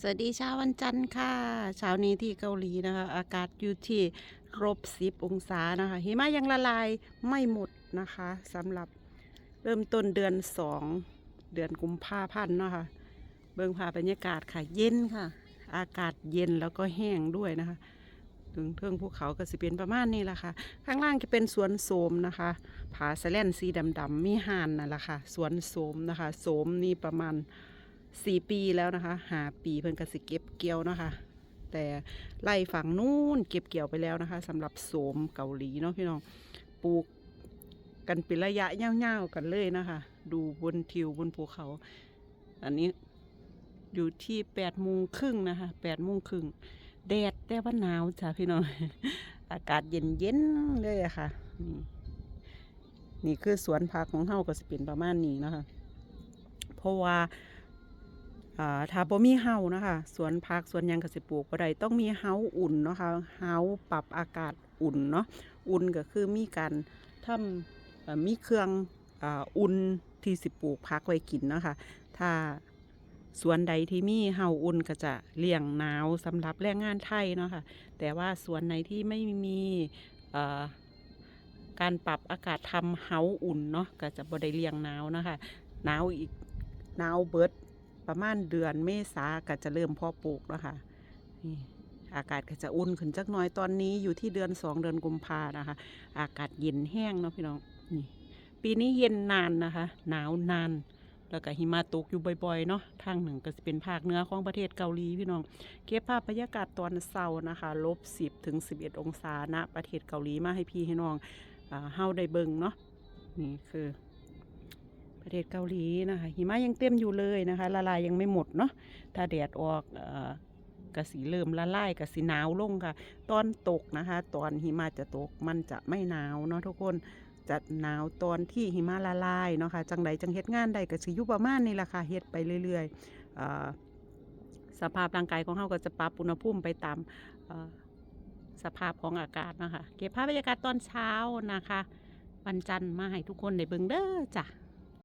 สวัสดีเช้าวันจันทร์ค่ะ เช้านี้ที่เกาหลีนะคะ อากาศอยู่ที่ลบสิบองศานะคะหิมะยังละลายไม่หมดนะคะสำหรับเริ่มต้นเดือนสองเดือนกุมภาพันธ์นะคะเบื้องภาพบรรยากาศค่ะเย็นค่ะ อากาศเย็นแล้วก็แห้งด้วยนะคะถึงเทิงภูเขาก็สิเป็นประมาณนี้แหละค่ะ ข้างล่างจะเป็นสวนโสมนะคะผาสแลนสีดำๆมีห่านนั่นแหละค่ะสวนโสมนะคะโสมนี่ประมาณ สี่ปีแล้วนะคะหาปีเพิ่นก็สิเก็บเกี่ยวนะคะ แต่ไล่ฝั่งนู้นเก็บเกี่ยวไปแล้วนะคะสำหรับโสมเกาหลีเนาะพี่น้องปลูกกันเป็นระยะยาๆกันเลยนะคะ ดูบนทิวบนภูเขา อันนี้อยู่ที่แปดโมงครึ่งนะคะแปดโมงครึ่งแดดแต่ว่าหนาวจ้ะพี่น้องอากาศเย็นๆเลยอะค่ะนี่นี่คือสวนผักของเฮาก็สิเป็นประมาณนี้นะคะ เพราะว่า ถ้าบ่มีเฮานะคะสวนผักสวนยังก็สิปลูกบ่ได้ต้องมีเฮาอุ่นเนาะค่ะเฮาปรับอากาศอุ่นเนาะอุ่นก็คือมีการทำเอ่อมีเครื่องอ,อุ่นที่สิปลูกผักไว้กินเนาะค่ะถ้าสวนใดที่มีเฮาอุ่นก็จะเลี่ยงหนาวสำหรับแรงงานไทยเนาะค่ะแต่ว่าสวนไหนที่ไม่มีการปรับอากาศทำเฮาอุ่นเนาะก็จะบ่ได้เลี่ยงหนาวนะคะหนาวอีกหนาวเบิด ประมาณเดือนเมษาก็จะเริ่มเพาะปลูกแล้วค่ะนี่อากาศก็จะอุ่นขึ้นจักหน่อยตอนนี้อยู่ที่เดือนสองเดือนกุมภานะคะ อากาศเย็นแห้งเนาะพี่น้องนี่ปีนี้เย็นนานนะคะ หนาวนาน แล้วก็หิมะตกอยู่บ่อยๆเนาะทางหนึ่งก็จะเป็นภาคเหนือของประเทศเกาหลีพี่น้อง เก็บภาพบรรยากาศตอนเช้านะคะลบสิบถึงสิบเอ็ดองศาณะประเทศเกาหลีมาให้พี่ให้น้องเฮาได้เบิ่งเนาะนี่คือ ประเทศเกาหลีนะคะหิมะยังเต็มอยู่เลยนะคะละลายยังไม่หมดเนาะถ้าแดดออกอกระสีเริ่มละลายกระสีหนาวลงค่ะ ตอนตกนะคะ ตอนหิมะจะตกมันจะไม่หนาวเนาะทุกคนจะหนาวตอนที่หิมะละลายเนาะค่ะจังใดจังเฮ็ดงานใดก็สิอยู่ประมาณนี้แหละค่ะเฮ็ดไปเรื่อยๆสภาพร่างกายของเราก็จะปรับอุณหภูมิไปตามสภาพของอากาศนะคะเก็บภาพบรรยากาศตอนเช้านะคะ วันจันทร์มาให้ทุกคนได้เบิ่งเด้อจ้ะ